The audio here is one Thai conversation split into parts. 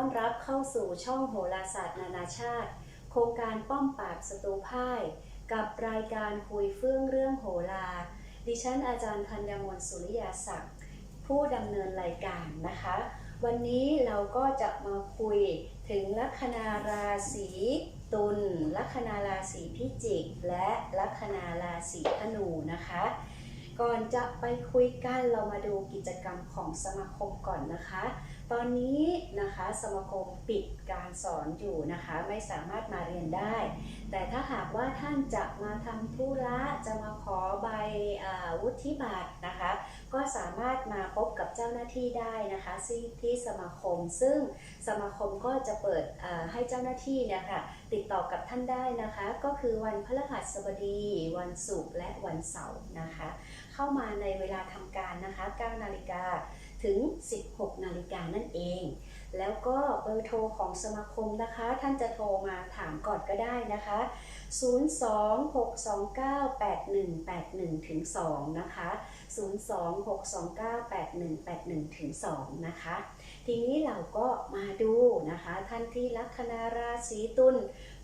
ต้อนรับเข้าสู่ช่องโหราศาสตร์นานาชาติ โครงการป้อมปราบศัตรูพ่าย กับรายการคุยเฟื่องเรื่องโหรา ดิฉันอาจารย์ธัญมนต์สุริยาศักดิ์ผู้ดำเนินรายการนะคะ วันนี้เราก็จะมาคุยถึงลัคนาราศีตุลลัคนาราศีพิจิก และลัคนาราศีธนูนะคะ ก่อนจะไปคุยกันเรามาดูกิจกรรมของสมาคมก่อนนะคะ ตอนนี้นะคะสมาคมปิดการสอนอยู่นะคะไม่สามารถมาเรียนได้ แต่ถ้าหากว่าท่านจะมาทำธุระจะมาขอใบอวุฒิบัตรนะคะ ก็สามารถมาพบกับเจ้าหน้าที่ได้นะคะที่สมาคม ซึ่งสมาคมก็จะเปิดให้เจ้าหน้าที่เนี่ยค่ะติดต่อกับท่านได้นะคะ ก็คือวันพฤหัสบดี วันศุกร์และวันเสาร์นะคะ เข้ามาในเวลาทำการนะคะ 9 นาฬิกาถึง 16 นาฬิกานั่นเอง แล้วก็เบอร์โทรของสมาคมนะคะ ท่านจะโทรมาถามก่อนก็ได้นะคะ 026298181ถึง2นะคะ 026298181ถึง2นะคะ ทีนี้เราก็มาดูนะคะ ท่านที่ลัคนาราศีตุล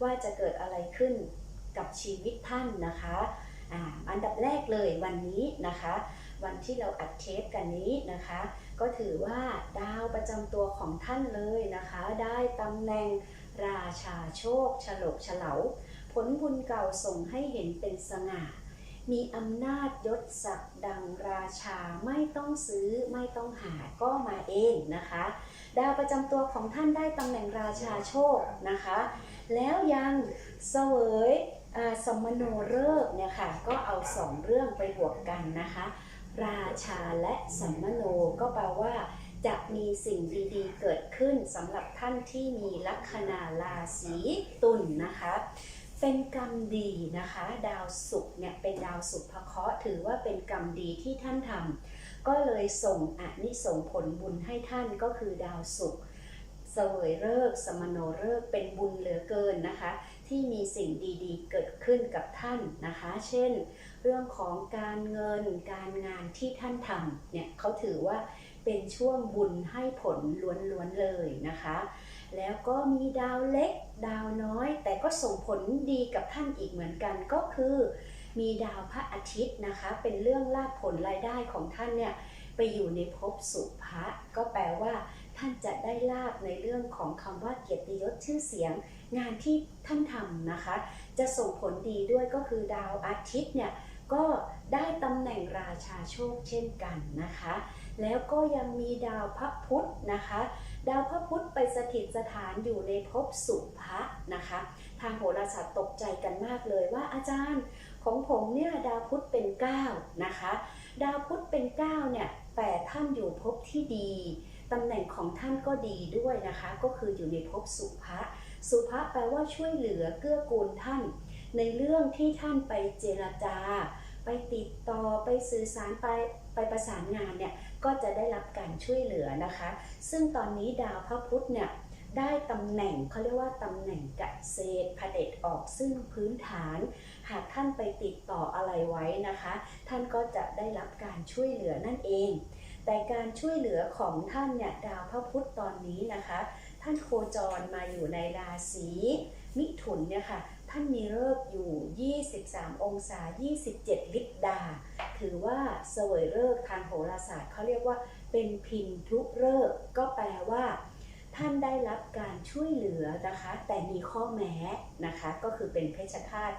ว่าจะเกิดอะไรขึ้นกับชีวิตท่านนะคะ อันดับแรกเลยวันนี้นะคะ วันที่เราอัดเทปกันนี้นะคะ ก็ถือว่าดาวประจำตัวของท่านเลยนะคะ ได้ตำแหน่งราชาโชคฉลกเฉลาผลบุญเก่าส่งให้เห็นเป็นสง่า มีอำนาจยศศักดิ์ดังราชาไม่ต้องซื้อไม่ต้องหาก็มาเองนะคะ ดาวประจำตัวของท่านได้ตำแหน่งราชาโชคนะคะ แล้วยัง เสวยสมโนฤกษ์เนี่ยค่ะก็เอาสองเรื่องไปบวกกันนะคะ ราชาและสัมมโนก็แปลว่าจะมีสิ่งดีๆ เกิดขึ้นสำหรับท่านที่มีลัคนาราศีตุลนะคะ เป็นกรรมดีนะคะ ดาวศุกร์เนี่ยเป็นดาวศุกร์พะเคราะห์ถือว่าเป็นกรรมดีที่ท่านทำก็เลยส่งอานิสงผลบุญให้ท่านก็คือดาวศุกร์เสวยเลิกสมโนเลิกเป็นบุญเหลือเกินนะคะ ที่มีสิ่งดีๆ เกิดขึ้นกับท่านนะคะ เช่น เรื่องของการเงินการงานที่ท่านทำเนี่ยเขาถือว่าเป็นช่วงบุญให้ผลล้วนๆเลยนะคะ แล้วก็มีดาวเล็กดาวน้อย แต่ก็ส่งผลดีกับท่านอีกเหมือนกันก็คือ มีดาวพระอาทิตย์นะคะ เป็นเรื่องลาภผลรายได้ของท่านเนี่ยไปอยู่ในภพสุภะก็แปลว่า ท่านจะได้ลาบในเรื่องของคำว่าเกียรติยศชื่อเสียง งานที่ท่านทำนะคะ จะส่งผลดีด้วยก็คือดาวอาทิตย์เนี่ยก็ได้ตำแหน่งราชาโชคเช่นกันนะคะ แล้วก็ยังมีดาวพระพุธนะคะ ดาวพระพุธไปสถิตสถานอยู่ในภพสุภะนะคะ ทางโหราศาสตร์ตกใจกันมากเลยว่าอาจารย์ของผมเนี่ยดาวพุธเป็น 9 นะคะ ดาวพุธเป็น 9 เนี่ยแต่ท่านอยู่ภพที่ดีตำแหน่งของท่านก็ดีด้วยนะคะ ก็คืออยู่ในภพสุภะ สุภะแปลว่าช่วยเหลือเกื้อกูลท่าน ในเรื่องที่ท่านไปเจรจา ไปติดต่อไปสื่อสารไปไปประสานงานเนี่ยก็จะได้รับการช่วยเหลือนะคะ ซึ่งตอนนี้ดาวพระพุธเนี่ยได้ตำแหน่งเขาเรียกว่าตำแหน่งเกษตรเด็จออกซึ่งพื้นฐาน หากท่านไปติดต่ออะไรไว้นะคะ ท่านก็จะได้รับการช่วยเหลือนั่นเอง แต่การช่วยเหลือของท่านเนี่ยดาวพระพุธตอนนี้นะคะ ท่านโคจรมาอยู่ในราศีมิถุนเนี่ยค่ะ ท่านมีเลิกอยู่ 23 องศา 27 ลิบดา ถือว่าเสวยเลิกทางโหราศาสตร์เขาเรียกว่าเป็นพินทุเลิกก็แปลว่า ท่านได้รับการช่วยเหลือนะคะ แต่มีข้อแม้นะคะ ก็คือเป็นเพชฌฆาต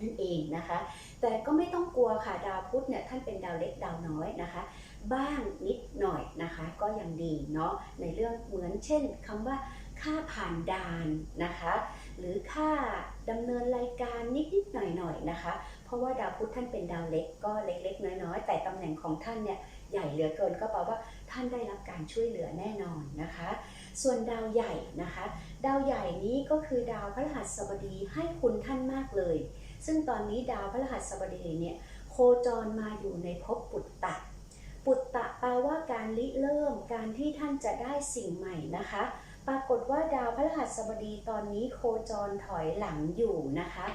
นั่นเองนะคะ แต่ก็ไม่ต้องกลัวค่ะ ดาวพุธเนี่ยท่านเป็นดาวเล็กดาวน้อยนะคะ บ้างนิดหน่อยนะคะ ก็ยังดีเนาะในเรื่องเหมือนเช่นคำว่าค่าผ่านด่านนะคะ หรือค่าดำเนินรายการนิดๆหน่อยๆนะคะ เพราะว่าดาวพุธท่านเป็นดาวเล็กก็เล็กๆ น้อยๆ แต่ตำแหน่งของท่านเนี่ยใหญ่เหลือเกินก็แปลว่าท่านได้รับการช่วยเหลือแน่นอนนะคะ ส่วนดาวใหญ่นะคะ ดาวใหญ่นี้ก็คือดาวพฤหัสบดีให้คุณท่านมากเลย ซึ่งตอนนี้ดาวพฤหัสบดีเนี่ยโคจรมาอยู่ในภพปุตตะปุตตะ แปลว่าการริเริ่มการที่ท่านจะได้สิ่งใหม่นะคะ ปรากฏว่าดาวพฤหัสบดีตอนนี้โคจรถอยหลังอยู่นะคะ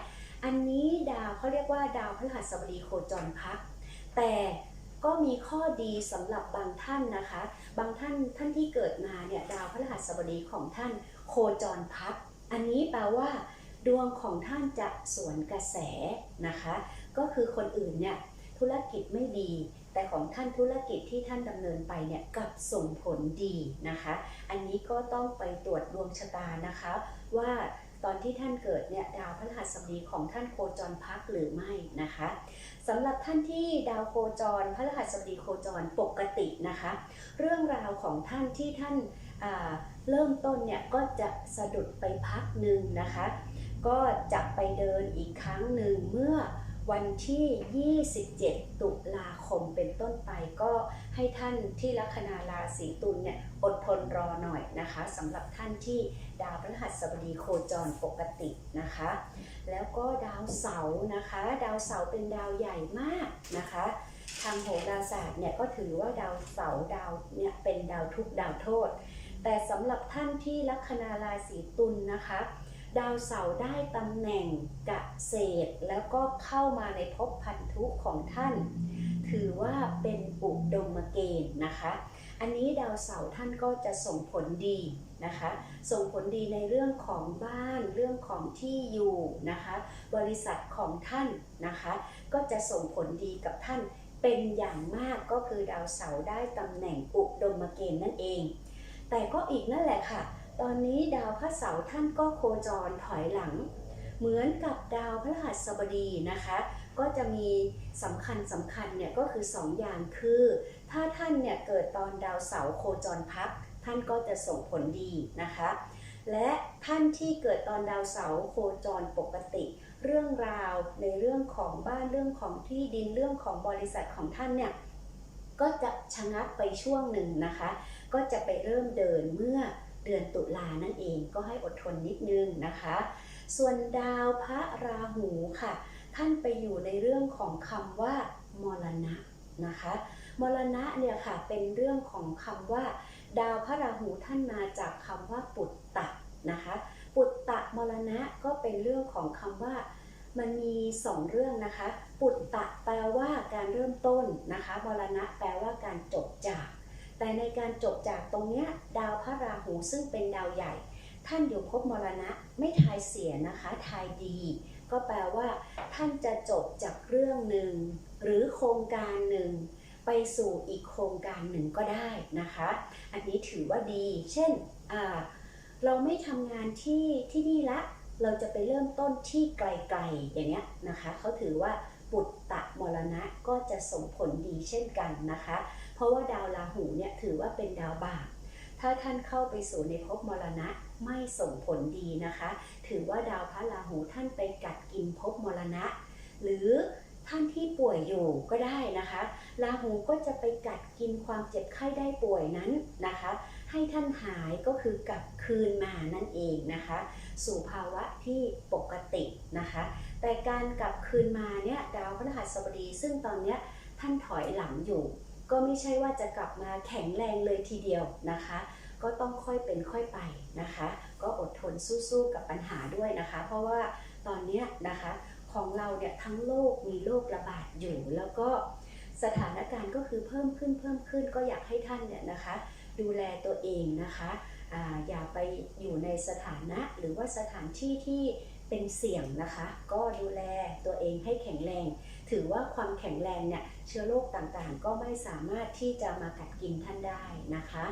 อันนี้ดาวเขาเรียกว่าดาวพฤหัสบดีโคจรพัก แต่ก็มีข้อดีสำหรับบางท่านนะคะ บางท่านท่านที่เกิดมาเนี่ยดาวพฤหัสบดีของท่านโคจรพัก อันนี้แปลว่า ดวงของท่านจะสวนกระแสนะคะ ก็คือคนอื่นเนี่ยธุรกิจไม่ดี แต่ของท่านธุรกิจที่ท่านดำเนินไปเนี่ยกับส่งผลดีนะคะ อันนี้ก็ต้องไปตรวจดวงชะตานะคะ ว่าตอนที่ท่านเกิดเนี่ยดาวพฤหัสบดีของท่านโคจรพักหรือไม่นะคะสำหรับท่านที่ดาวโคจรพฤหัสบดีโคจรปกตินะคะ เรื่องราวของท่านที่ท่านอ่าเริ่มต้นเนี่ยก็จะสะดุดไปพักหนึ่งนะคะ ก็จะไปเดินอีกครั้งหนึ่งเมื่อ วันที่ 27 ตุลาคมเป็นต้นไปก็ให้ท่านที่ลัคนาราศีตุลเนี่ยอดทนรอหน่อยนะคะสำหรับท่านที่ดาวพฤหัสบดีโคจรปกตินะคะ แล้วก็ดาวเสาร์นะคะ ดาวเสาร์เป็นดาวใหญ่มากนะคะทางโหราศาสตร์เนี่ยก็ถือว่าดาวเสาร์ดาวเนี่ยเป็นดาวทุกดาวโทษ แต่สำหรับท่านที่ลัคนาราศีตุลนะคะ ดาวเสาร์ได้ตำแหน่งกเศษแล้วก็เข้ามาในภพพันธุของท่าน ถือว่าเป็นอุดมเกณฑ์นะคะ อันนี้ดาวเสาร์ท่านก็จะส่งผลดีนะคะ ส่งผลดีในเรื่องของบ้านเรื่องของที่อยู่นะคะ บริษัทของท่านนะคะ ก็จะส่งผลดีกับท่านเป็นอย่างมากก็คือดาวเสาร์ได้ตำแหน่งอุดมเกณฑ์นั่นเอง แต่ก็อีกนั่นแหละค่ะ ตอนนี้ดาวพระเสาร์ท่านก็โคจรถอยหลัง เหมือนกับดาวพระหัสบดีนะคะ ก็จะมีสำคัญสำคัญเนี่ยก็คือ2อย่างคือ ถ้าท่านเนี่ยเกิดตอนดาวเสาร์โคจรพักท่านก็จะส่งผลดีนะคะ และท่านที่เกิดตอนดาวเสาร์โคจรปกติ เรื่องราวในเรื่องของบ้านเรื่องของที่ดินเรื่องของบริษัทของท่านเนี่ยก็จะชะงักไปช่วงหนึ่งนะคะ ก็จะไปเริ่มเดินเมื่อ เดือนตุลานั่นเองก็ให้อดทนนิดนึงนะคะ ส่วนดาวพระราหูค่ะ ท่านไปอยู่ในเรื่องของคำว่ามรณะนะคะมรณะเนี่ยค่ะเป็นเรื่องของคำว่า ดาวพระราหูท่านมาจากคำว่าปุตตะนะคะ ปุตตะมรณะก็เป็นเรื่องของคำว่า มันมีสองเรื่องนะคะ ปุตตะแปลว่าการเริ่มต้นนะคะมรณะแปลว่าการจบจาก แต่ในการจบจากตรงเนี้ยดาวพระราหูซึ่งเป็นดาวใหญ่ ท่านอยู่ภพมรณะไม่ทายเสียนะคะทายดี ก็แปลว่าท่านจะจบจากเรื่องหนึ่ง หรือโครงการหนึ่ง ไปสู่อีกโครงการหนึ่งก็ได้นะคะ อันนี้ถือว่าดี เช่นเราไม่ทำงานที่ที่นี่ละเราจะไปเริ่มต้นที่ไกลๆอย่างเงี้ยนะคะเขาถือว่าปุตตะมรณะก็จะส่งผลดีเช่นกันนะคะ เพราะว่าดาวราหูเนี่ยถือว่าเป็นดาวบาปถ้าท่านเข้าไปสู่ในภพมรณะไม่ส่งผลดีนะคะ ถือว่าดาวพระราหูท่านไปกัดกินภพมรณะ หรือท่านที่ป่วยอยู่ก็ได้นะคะ ราหูก็จะไปกัดกินความเจ็บไข้ได้ป่วยนั้นนะคะ ให้ท่านหายก็คือกลับคืนมานั่นเองนะคะ สู่ภาวะที่ปกตินะคะ แต่การกลับคืนมาเนี่ยดาวพฤหัสบดีซึ่งตอนเนี้ยท่านถอยหลังอยู่ ก็ไม่ใช่ว่าจะกลับมาแข็งแรงเลยทีเดียวนะคะ ก็ต้องค่อยเป็นค่อยไปนะคะ ก็อดทนสู้ๆกับปัญหาด้วยนะคะ เพราะว่าตอนนี้นะคะของเราเนี่ยทั้งโลกมีโรคระบาดอยู่ แล้วก็สถานการณ์ก็คือเพิ่มขึ้นเพิ่มขึ้นก็อยากให้ท่านเนี่ยนะคะ ดูแลตัวเองนะคะออย่าไปอยู่ในสถานะหรือว่าสถานที่ที่ เป็นเสี่ยงนะคะ ก็ดูแลตัวเองให้แข็งแรง ถือว่าความแข็งแรงเนี่ยเชื้อโรคต่างๆ ก็ไม่สามารถที่จะมากัดกินท่านได้นะคะ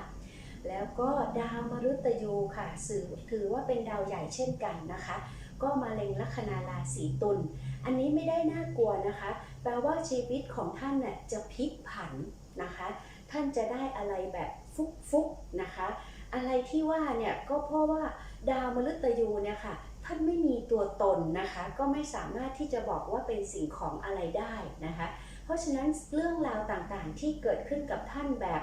แล้วก็ดาวมฤตยูค่ะสื่อถือว่าเป็นดาวใหญ่เช่นกันนะคะ ก็มาเล็งลัคนาราศีตุลอันนี้ไม่ได้น่ากลัวนะคะ แปลว่าชีวิตของท่านเนี่ยจะพลิกผันนะคะ ท่านจะได้อะไรแบบฟุกฟุกๆนะคะ อะไรที่ว่าเนี่ยก็เพราะว่าดาวมฤตยูเนี่ยค่ะ ท่านไม่มีตัวตนนะคะ ก็ไม่สามารถที่จะบอกว่าเป็นสิ่งของอะไรได้นะคะ เพราะฉะนั้นเรื่องราวต่างๆที่เกิดขึ้นกับท่านแบบ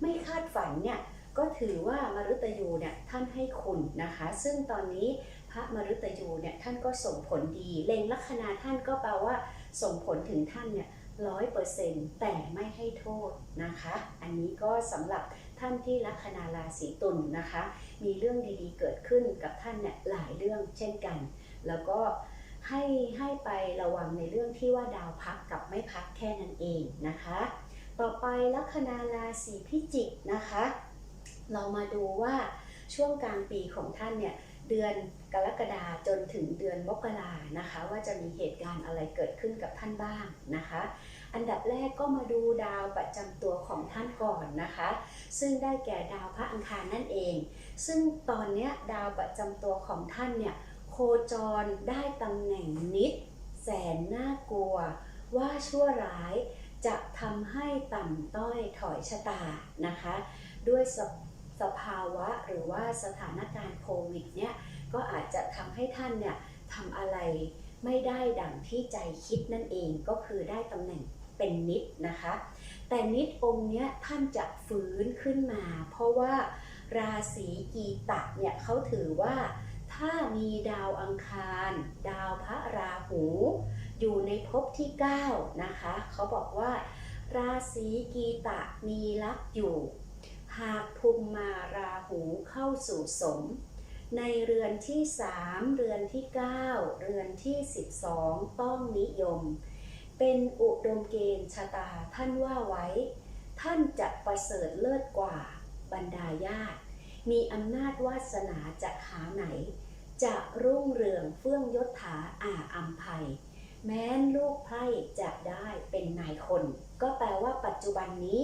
ไม่คาดฝันเนี่ยก็ถือว่ามฤตยูเนี่ยท่านให้คุณนะคะ ซึ่งตอนนี้พระมฤตยูเนี่ยท่านก็ส่งผลดีเล็งลัคนาท่านก็แปลว่าส่งผลถึงท่านเนี่ยร้อยเปอร์เซ็นต์แต่ไม่ให้โทษนะคะ อันนี้ก็สำหรับ ท่านที่ลัคนาราศีตุลนะคะ มีเรื่องดีๆเกิดขึ้นกับท่านเนี่ยหลายเรื่องเช่นกัน แล้วก็ให้ให้ไประวังในเรื่องที่ว่าดาวพักกับไม่พักแค่นั้นเองนะคะ ต่อไปลัคนาราศีพิจิกนะคะ เรามาดูว่าช่วงกลางปีของท่านเนี่ยเดือนกรกฎาจนถึงเดือนมกรานะคะ ว่าจะมีเหตุการณ์อะไรเกิดขึ้นกับท่านบ้างนะคะ อันดับแรกก็มาดูดาวประจำตัวของท่านก่อนนะคะ ซึ่งได้แก่ดาวพระอังคารนั่นเอง ซึ่งตอนนี้ดาวประจำตัวของท่านเนี่ยโคจรได้ตำแหน่งนิด แสนน่ากลัว ว่าชั่วร้ายจะทำให้ต่ำต้อยถอยชะตานะคะ ด้วยสสภาวะหรือว่าสถานการณ์โควิดเนี่ยก็อาจจะทำให้ท่านเนี่ยทำอะไรไม่ได้ดังที่ใจคิดนั่นเองก็คือได้ตำแหน่ง เป็นนิดนะคะ แต่นิดองค์เนี้ยท่านจะฟื้นขึ้นมา เพราะว่าราศีกีตะเนี่ยเขาถือว่า ถ้ามีดาวอังคาร ดาวพระราหู อยู่ในภพที่ 9 นะคะเขาบอกว่า ราศีกีตะมีลักอยู่ หากภูมิมาราหูเข้าสู่สมในเรือนที่ 3 เรือนที่ 9 เรือนที่ 12 ต้องนิยม เป็นอุดมเกณฑ์ชะตาท่านว่าไว้ ท่านจะประเสริฐเลิศกว่าบรรดาญาติ มีอำนาจวาสนาจะหาไหน จะรุ่งเรืองเฟื่องยศถาอาอัมภัย แม้นลูกไพร่จะได้เป็นนายคน ก็แปลว่าปัจจุบันนี้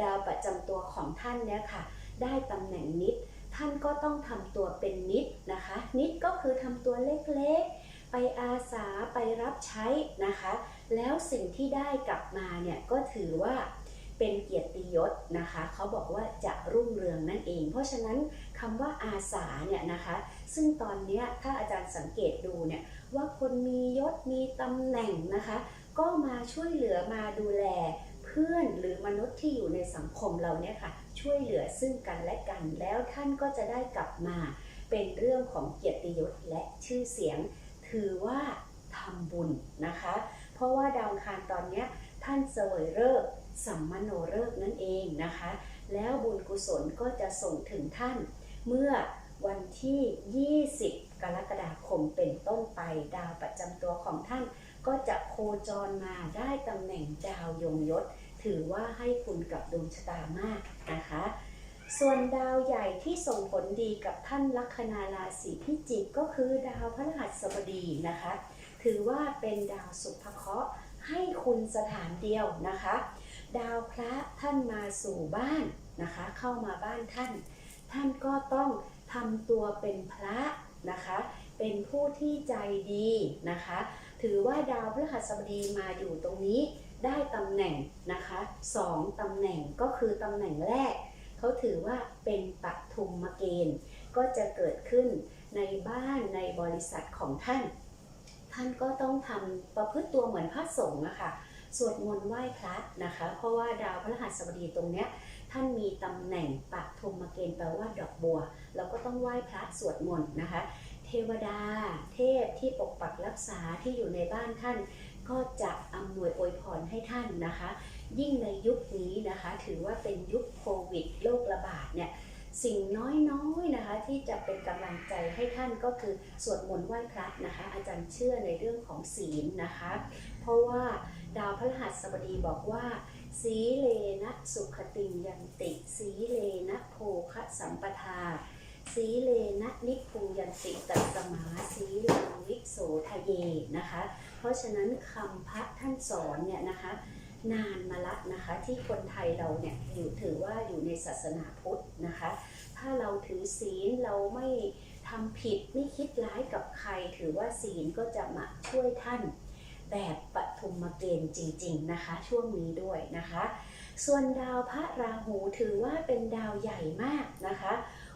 ดาวประจำตัวของท่านเนี่ยค่ะ ได้ตำแหน่งนิด ท่านก็ต้องทำตัวเป็นนิดนะคะ นิดก็คือทำตัวเล็กๆ ไปอาสาไปรับใช้นะคะ แล้วสิ่งที่ได้กลับมาเนี่ยก็ถือว่าเป็นเกียรติยศนะคะเขาบอกว่าจะรุ่งเรืองนั่นเอง เพราะฉะนั้นคำว่าอาสาเนี่ยนะคะ ซึ่งตอนนี้ถ้าอาจารย์สังเกตดูเนี่ยว่าคนมียศมีตำแหน่งนะคะ ก็มาช่วยเหลือมาดูแลเพื่อนหรือมนุษย์ที่อยู่ในสังคมเราเนี่ยค่ะ ช่วยเหลือซึ่งกันและกัน แล้วท่านก็จะได้กลับมา เป็นเรื่องของเกียรติยศและชื่อเสียง ถือว่าทำบุญนะคะ เพราะว่าดาวคารตอนนี้ท่านเสวยฤกษ์สัมมโนฤกษ์นั่นเองนะคะ แล้วบุญกุศลก็จะส่งถึงท่านเมื่อวันที่ 20 กรกฎาคมเป็นต้นไปดาวประจำตัวของท่าน ก็จะโคจรมาได้ตำแหน่งดาวยงยศ ถือว่าให้คุณกับดวงชะตามากนะคะ ส่วนดาวใหญ่ที่ส่งผลดีกับท่านลัคนาราศีพิจิกก็คือดาวพฤหัสบดีนะคะ ถือว่าเป็นดาวสุภเคราะห์ให้คุณสถานเดียวนะคะ ดาวพระท่านมาสู่บ้านนะคะ เข้ามาบ้านท่าน ท่านก็ต้องทำตัวเป็นพระนะคะ เป็นผู้ที่ใจดีนะคะ ถือว่าดาวพฤหัสบดีมาอยู่ตรงนี้ได้ตำแหน่งนะคะสองตำแหน่งก็คือตำแหน่งแรก เขาถือว่าเป็นปฐุมเกณฑ์ ก็จะเกิดขึ้นในบ้านในบริษัทของท่าน ท่านก็ต้องทำประพฤติตัวเหมือนพระสงฆ์นะคะสวดมนต์ไหว้พระนะคะ เพราะว่าดาวพฤหัสบดีตรงเนี้ยท่านมีตำแหน่งปฐุมเกณฑ์แปลว่าดอกบัว เราก็ต้องไหว้พระสวดมนต์นะคะ เทวดา เทพที่ปกปักรักษาที่อยู่ในบ้านท่าน ก็จะอำนวยอวยพรให้ท่านนะคะ ยิ่งในยุคนี้นะคะ ถือว่าเป็นยุคโควิดโรคระบาดเนี่ยสิ่งน้อยๆนะคะที่จะเป็นกำลังใจให้ท่านก็คือสวดมนต์ไหว้พระนะคะ อาจารย์เชื่อในเรื่องของศีลนะคะ เพราะว่าดาวพฤหัสบดีบอกว่า สีเลนะสุขติยันติ สีเลนะโภคสัมปทา สีเลนะนิพพุยันติตัสมาสีลังวิโสทะเยนะคะ เพราะฉะนั้นคำพระท่านสอนเนี่ยนะคะ นานมาละนะคะที่คนไทยเราเนี่ยอยู่ถือว่าอยู่ในศาสนาพุทธนะคะ ถ้าเราถือศีลเราไม่ทำผิดไม่คิดร้ายกับใคร ถือว่าศีลก็จะมาช่วยท่านแบบปฐุมเกณฑ์จริง ๆนะคะ ช่วงนี้ด้วยนะคะ ส่วนดาวพระราหูถือว่าเป็นดาวใหญ่มากนะคะ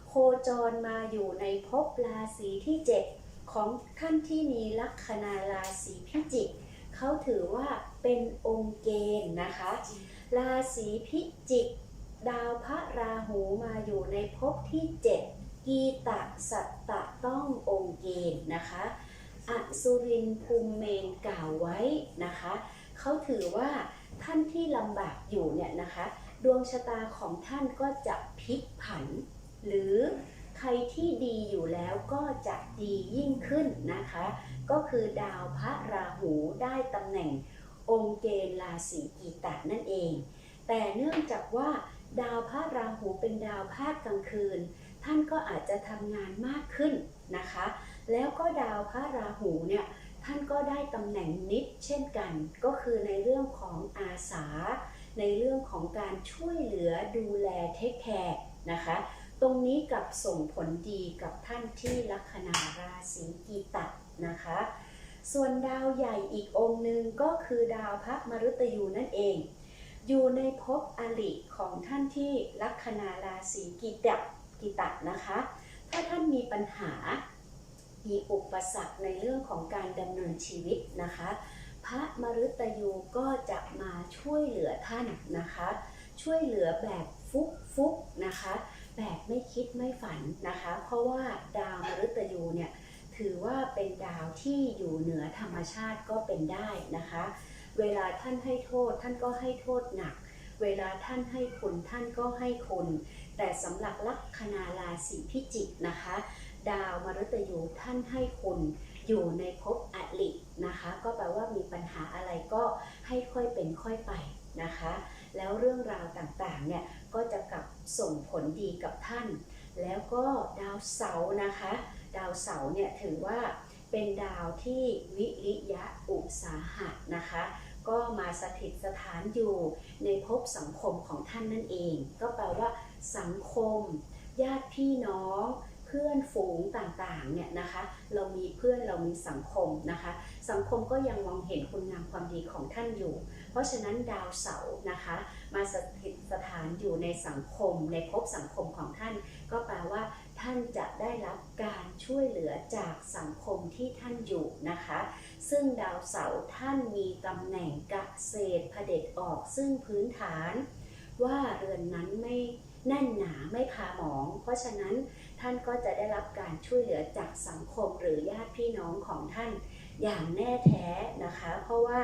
โคจรมาอยู่ในภพราศีที่ 7 ของท่านที่มีลัคนาราศีพิจิก เขาถือว่าเป็นองค์เกณฑ์นะคะ ราศีพิจิก ดาวพระราหูมาอยู่ในภพที่7กีตะสัตตะต้ององค์เกณฑ์นะคะอสุรินทร์ภูมิเมนกล่าวไว้นะคะเขาถือว่าท่านที่ลำบากอยู่เนี่ยนะคะ ดวงชะตาของท่านก็จะพลิกผัน หรือใครที่ดีอยู่แล้วก็จะดียิ่งขึ้นนะคะ ก็คือดาวพระราหูได้ตำแหน่งองค์เกณฑ์ราศีกีตะนั่นเอง แต่เนื่องจากว่าดาวพระราหูเป็นดาวภาคกลางคืน ท่านก็อาจจะทำงานมากขึ้นนะคะ แล้วก็ดาวพระราหูเนี่ยท่านก็ได้ตำแหน่งนิดเช่นกัน ก็คือในเรื่องของอาสา ในเรื่องของการช่วยเหลือดูแลเทคแคร์นะคะ ตรงนี้กับส่งผลดีกับท่านที่ลัคนาราศีกีตัด นะคะ ส่วนดาวใหญ่อีกองค์หนึ่งก็คือดาวพระมฤตยูนั่นเอง อยู่ในภพอลิของท่านที่ลัคนาราศีกีตัดกีตัดนะคะ ถ้าท่านมีปัญหา มีอุปสรรคในเรื่องของการดำเนินชีวิตนะคะ พระมฤตยูก็จะมาช่วยเหลือท่านนะคะ ช่วยเหลือแบบฟุกฟุกนะคะ แบบไม่คิดไม่ฝันนะคะ เพราะว่าดาวมฤตยูเนี่ย ถือว่าเป็นดาวที่อยู่เหนือธรรมชาติก็เป็นได้นะคะ เวลาท่านให้โทษท่านก็ให้โทษหนัก เวลาท่านให้คุณท่านก็ให้คุณแต่สำหรับลัคนาราศีพิจิกนะคะ ดาวมฤตยูท่านให้คุณอยู่ในภพอลินะคะ ก็แปลว่ามีปัญหาอะไรก็ให้ค่อยเป็นค่อยไปนะคะ แล้วเรื่องราวต่างๆเนี่ยก็จะกลับส่งผลดีกับท่าน แล้วก็ดาวเสาร์นะคะ ดาวเสาร์เนี่ยถือว่าเป็นดาวที่วิริยะอุตสาหะนะคะ ก็มาสถิตสถานอยู่ในภพสังคมของท่านนั่นเอง ก็แปลว่า สังคม ญาติพี่น้องเพื่อนฝูงต่างๆเนี่ยนะคะ เรามีเพื่อนเรามีสังคมนะคะ สังคมก็ยังมองเห็นคุณงามความดีของท่านอยู่ เพราะฉะนั้นดาวเสาร์นะคะ มาสถิตสถานอยู่ในสังคม ในภพสังคมของท่าน ก็แปลว่า ท่านจะได้รับการช่วยเหลือจากสังคมที่ท่านอยู่นะคะ ซึ่งดาวเสาร์ท่านมีตำแหน่งกเกษตรเผด็จออกซึ่งพื้นฐาน ว่าเรือนนั้นไม่แน่นหนาไม่พาหมอง เพราะฉะนั้นท่านก็จะได้รับการช่วยเหลือจากสังคมหรือญาติพี่น้องของท่านอย่างแน่แท้นะคะ เพราะว่า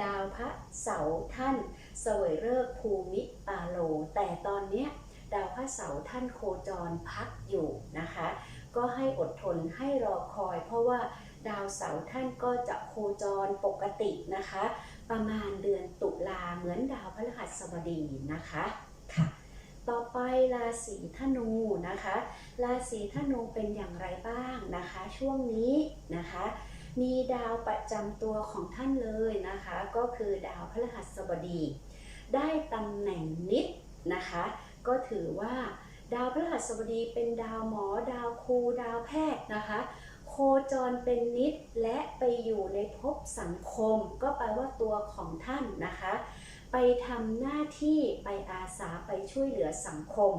ดาวพระเสาร์ท่านเสวยฤกษ์ภูมิปาโล แต่ตอนเนี้ย ดาวพระเสาร์ท่านโคจรพักอยู่นะคะ ก็ให้อดทนให้รอคอย เพราะว่าดาวเสาร์ท่านก็จะโคจรปกตินะคะ ประมาณเดือนตุลาเหมือนดาวพฤหัสบดีนะคะค่ะต่อไปราศีธนูนะคะ ราศีธนูเป็นอย่างไรบ้างนะคะ ช่วงนี้นะคะ มีดาวประจำตัวของท่านเลยนะคะ ก็คือดาวพฤหัสบดี ได้ตำแหน่งนิดนะคะ ก็ถือว่าดาวพฤหัสบดีเป็นดาวหมอ ดาวครู ดาวแพทย์นะคะ โคจรเป็นนิดและไปอยู่ในภพสังคม ก็แปลว่าตัวของท่านนะคะ ไปทำหน้าที่ไปอาสาไปช่วยเหลือสังคม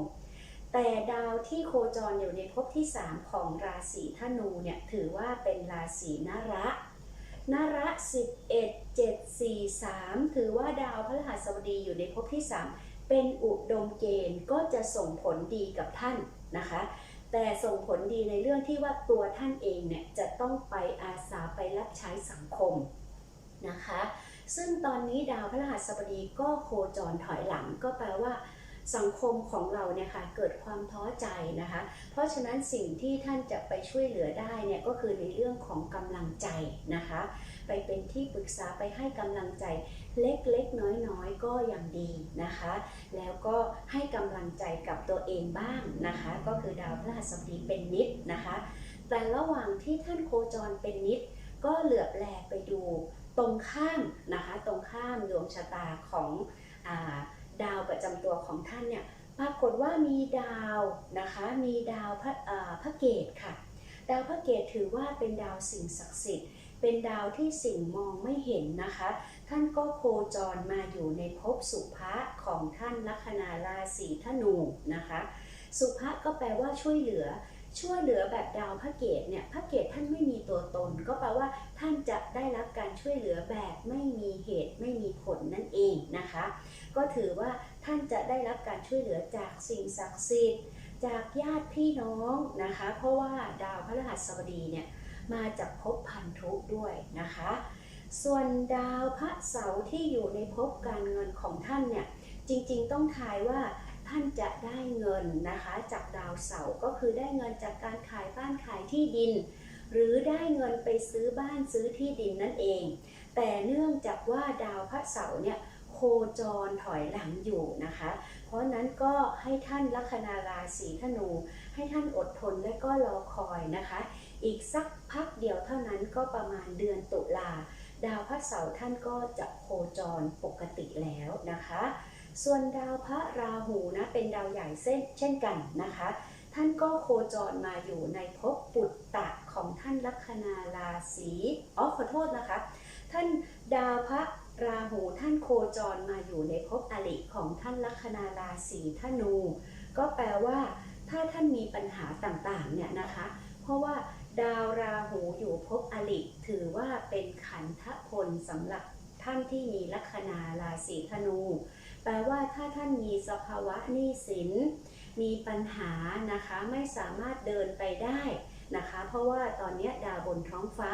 แต่ดาวที่โคจรอยู่ในภพที่ 3 ของราศีธนูเนี่ยถือว่าเป็นราศีนระนระ11 7 4 3 ถือว่าดาวพฤหัสบดีอยู่ในภพที่ 3 เป็นอุดมเกณฑ์ก็จะส่งผลดีกับท่านนะคะ แต่ส่งผลดีในเรื่องที่ว่าตัวท่านเองเนี่ยจะต้องไปอาสาไปรับใช้สังคมนะคะ ซึ่งตอนนี้ดาวพฤหัสบดีก็โคจรถอยหลังก็แปลว่าสังคมของเราเนี่ยค่ะเกิดความท้อใจนะคะ เพราะฉะนั้นสิ่งที่ท่านจะไปช่วยเหลือได้เนี่ยก็คือในเรื่องของกำลังใจนะคะ ไปเป็นที่ปรึกษาไปให้กำลังใจ เล็กๆ น้อยๆ ก็ยังดีนะคะ แล้วก็ให้กำลังใจกับตัวเองบ้างนะคะ ก็คือดาวพฤหัสบดีเป็นนิดนะคะ แต่ระหว่างที่ท่านโคจรเป็นนิด ก็เหลือบแลไปดูตรงข้ามนะคะ ตรงข้ามดวงชะตาของอาดาวประจำตัวของท่านเนี่ยปรากฏว่ามีดาวนะคะ มีดาวพระพระเกตค่ะ ดาวพระเกตถือว่าเป็นดาวสิ่งศักดิ์สิทธิ์ เป็นดาวที่สิ่งมองไม่เห็นนะคะ ท่านก็โคจรมาอยู่ในภพสุภะของท่านลัคนาราศีธนูนะคะ สุภะก็แปลว่าช่วยเหลือ ช่วยเหลือแบบดาวพระเกตเนี่ยพระเกตท่านไม่มีตัวตน ก็แปลว่าท่านจะได้รับการช่วยเหลือแบบไม่มีเหตุไม่มีผลนั่นเองนะคะ ก็ถือว่าท่านจะได้รับการช่วยเหลือจากสิ่งศักดิ์สิทธิ์จากญาติพี่น้องนะคะ เพราะว่าดาวพฤหัสบดีเนี่ยมาจากภพพันธุด้วยนะคะ ส่วนดาวพระเสาร์ที่อยู่ในภพการเงินของท่านเนี่ยจริงๆต้องทายว่าท่านจะได้เงินนะคะจากดาวเสาร์ก็คือได้เงินจากการขายบ้านขายที่ดิน หรือได้เงินไปซื้อบ้านซื้อที่ดินนั่นเอง แต่เนื่องจากว่าดาวพระเสาร์เนี่ยโคจรถอยหลังอยู่นะคะ เพราะฉะนั้นก็ให้ท่านลัคนาราศีธนู ให้ท่านอดทนและก็รอคอยนะคะ อีกสักพักเดียวเท่านั้นก็ประมาณเดือนตุลา ดาวพระเสาร์ท่านก็จะโคจรปกติแล้วนะคะ ส่วนดาวพระราหูนะเป็นดาวใหญ่เส้นเช่นกันนะคะ ท่านก็โคจรมาอยู่ในภพปุตตะของท่านลัคนาราศีอ๋อขอโทษนะคะ ท่านดาวพระราหูท่านโคจรมาอยู่ในภพอริของท่านลัคนาราศีธนู ก็แปลว่าถ้าท่านมีปัญหาต่างๆเนี่ยนะคะ เพราะว่า ดาวราหูอยู่ภพอริถือว่าเป็นขันธพลสำหรับท่านที่มีลัคนาราศีธนู แปลว่าถ้าท่านมีสภาวะหนี้สิน มีปัญหานะคะไม่สามารถเดินไปได้นะคะ เพราะว่าตอนนี้ดาวบนท้องฟ้า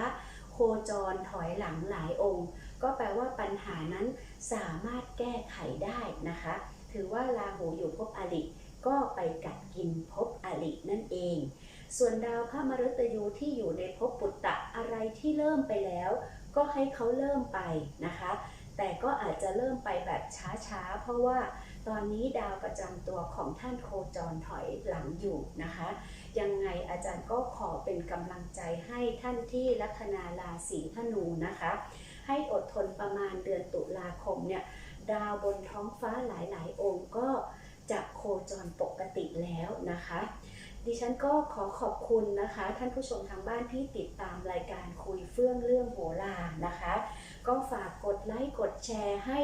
โคจรถอยหลังหลายองค์ ก็แปลว่าปัญหานั้นสามารถแก้ไขได้นะคะ ถือว่าราหูอยู่ภพอริก็ไปกัดกินภพอรินั่นเอง ส่วนดาวพระมฤตยูที่อยู่ในภพปุตตะอะไรที่เริ่มไปแล้ว ก็ให้เขาเริ่มไปนะคะ แต่ก็อาจจะเริ่มไปแบบช้าๆ เพราะว่าตอนนี้ดาวประจำตัวของท่านโคจรถอยหลังอยู่นะคะ ยังไงอาจารย์ก็ขอเป็นกำลังใจให้ท่านที่ลัคนาราศีธนูนะคะ ให้อดทนประมาณเดือนตุลาคมเนี่ยดาวบนท้องฟ้าหลายๆ องค์ก็จะโคจรปกติแล้วนะคะ ดิฉันก็ขอขอบคุณนะคะ ท่านผู้ชมทางบ้านที่ติดตามรายการคุยเฟื่องเรื่องโหรานะคะ ก็ฝากกดไลค์กดแชร์ให้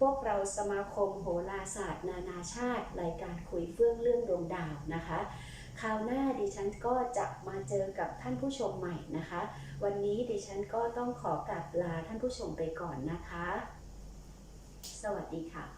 พวกเราสมาคมโหราศาสตร์ นานาชาติ รายการคุยเฟื่องเรื่องดวงดาวนะคะ คราวหน้าดิฉันก็จะมาเจอกับท่านผู้ชมใหม่นะคะ วันนี้ดิฉันก็ต้องขอกลับลาท่านผู้ชมไปก่อนนะคะ สวัสดีค่ะ